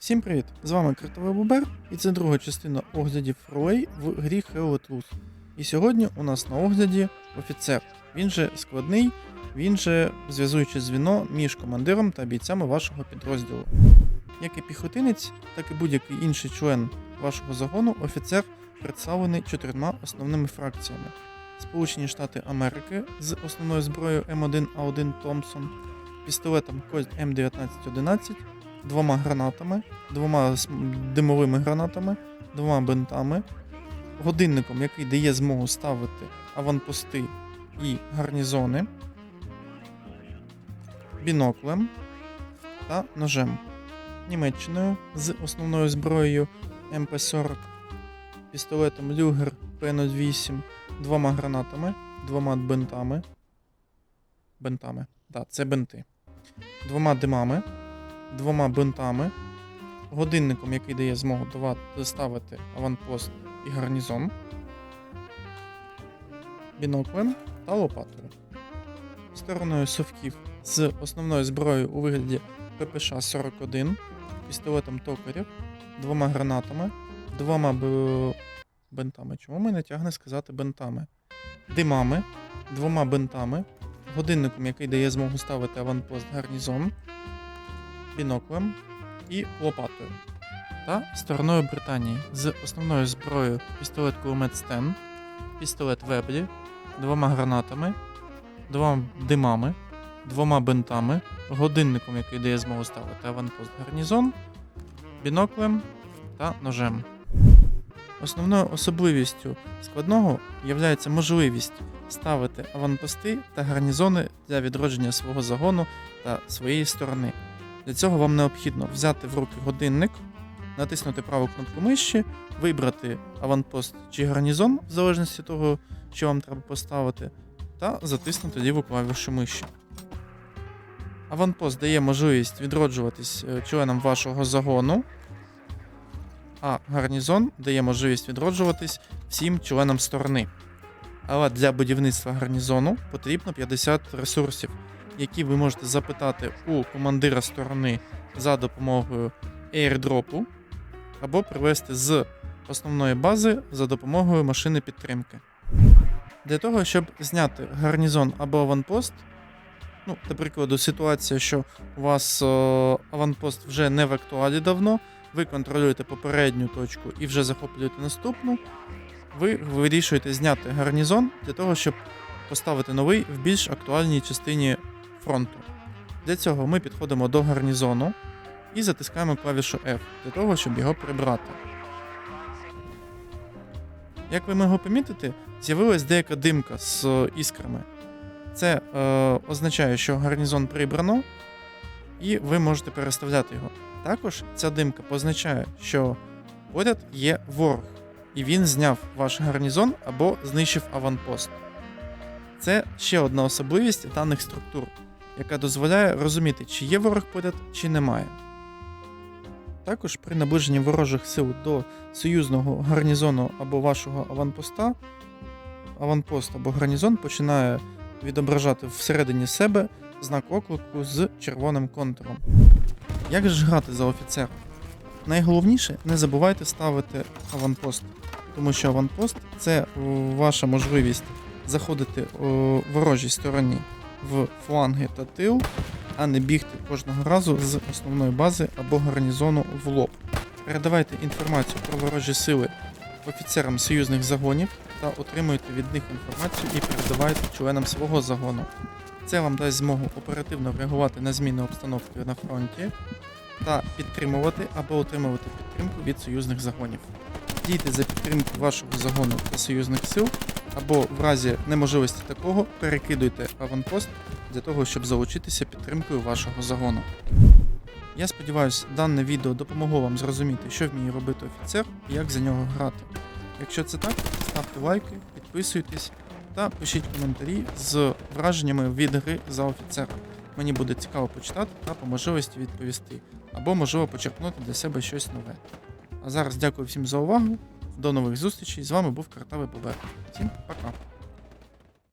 Всім привіт! З вами Картовий Бубер, і це друга частина оглядів ролей в грі Hell Let Loose. І сьогодні у нас на огляді офіцер. Він же складний, він же зв'язуюче звіно між командиром та бійцями вашого підрозділу. Як і піхотинець, так і будь-який інший член вашого загону, офіцер представлений чотирма основними фракціями: Сполучені Штати Америки з основною зброєю М1А1 Томпсон, пістолетом Colt М1911, двома гранатами, двома димовими гранатами, двома бинтами, годинником, який дає змогу ставити аванпости і гарнізони, біноклем та ножем. Німеччиною з основною зброєю МП-40, пістолетом Люгер П-08, двома гранатами, двома бинтами. Бинтами. Так, це бинти. Двома димами, двома бинтами, годинником, який дає змогу ставити аванпост і гарнізон, біноклем та лопатою. Стороною совків з основною зброєю у вигляді ППШ-41, пістолетом токарів, двома гранатами, двома б... бинтами. Чому мене тягне сказати бинтами? Димами, двома бинтами, годинником, який дає змогу ставити аванпост гарнізон, біноклем і лопатою. Та стороною Британії з основною зброєю пістолет кулемет Стен, пістолет Веблі, двома гранатами, двома димами, двома бинтами, годинником, який дає змогу ставити аванпост гарнізон, біноклем та ножем. Основною особливістю складного є можливість ставити аванпости та гарнізони для відродження свого загону та своєї сторони. Для цього вам необхідно взяти в руки годинник, натиснути праву кнопку миші, вибрати аванпост чи гарнізон, в залежності того, що вам треба поставити, та затиснути ліву клавішу миші. Аванпост дає можливість відроджуватись е, членам вашого загону, а гарнізон дає можливість відроджуватись всім членам сторони. Але для будівництва гарнізону потрібно 50 ресурсів, які ви можете запитати у командира сторони за допомогою airdropу, або привезти з основної бази за допомогою машини підтримки. Для того, щоб зняти гарнізон або аванпост, ну, до прикладу, ситуація, що у вас о, аванпост вже не в актуалі давно, ви контролюєте попередню точку і вже захоплюєте наступну, ви вирішуєте зняти гарнізон для того, щоб поставити новий в більш актуальній частині фронту. Для цього ми підходимо до гарнізону і затискаємо клавішу F для того, щоб його прибрати. Як ви могли помітити, з'явилась деяка димка з е, іскрами. Це е, означає, що гарнізон прибрано, і ви можете переставляти його. Також ця димка позначає, що поряд є ворог, і він зняв ваш гарнізон або знищив аванпост. Це ще одна особливість даних структур, яка дозволяє розуміти, чи є ворог поряд, чи немає. Також при наближенні ворожих сил до союзного гарнізону або вашого аванпоста, аванпост або гарнізон починає відображати всередині себе знак оклику з червоним контуром. Як ж грати за офіцера? Найголовніше не забувайте ставити аванпост, тому що аванпост це ваша можливість заходити у ворожій стороні в фланги та тил, а не бігти кожного разу з основної бази або гарнізону в лоб. Передавайте інформацію про ворожі сили офіцерам союзних загонів та отримуйте від них інформацію і передавайте членам свого загону. Це вам дасть змогу оперативно реагувати на зміни обстановки на фронті та підтримувати або отримувати підтримку від союзних загонів. Дійте за підтримку вашого загону та союзних сил, або в разі неможливості такого перекидуйте аванпост для того, щоб залучитися підтримкою вашого загону. Я сподіваюся, дане відео допомогло вам зрозуміти, що вміє робити офіцер і як за нього грати. Якщо це так, ставте лайки, підписуйтесь та пишіть коментарі з враженнями від гри за офіцера. Мені буде цікаво почитати та по можливості відповісти, або можливо почерпнути для себе щось нове. А зараз дякую всім за увагу. До нових зустрічей. З вами був Картавий Побер. Всім пока.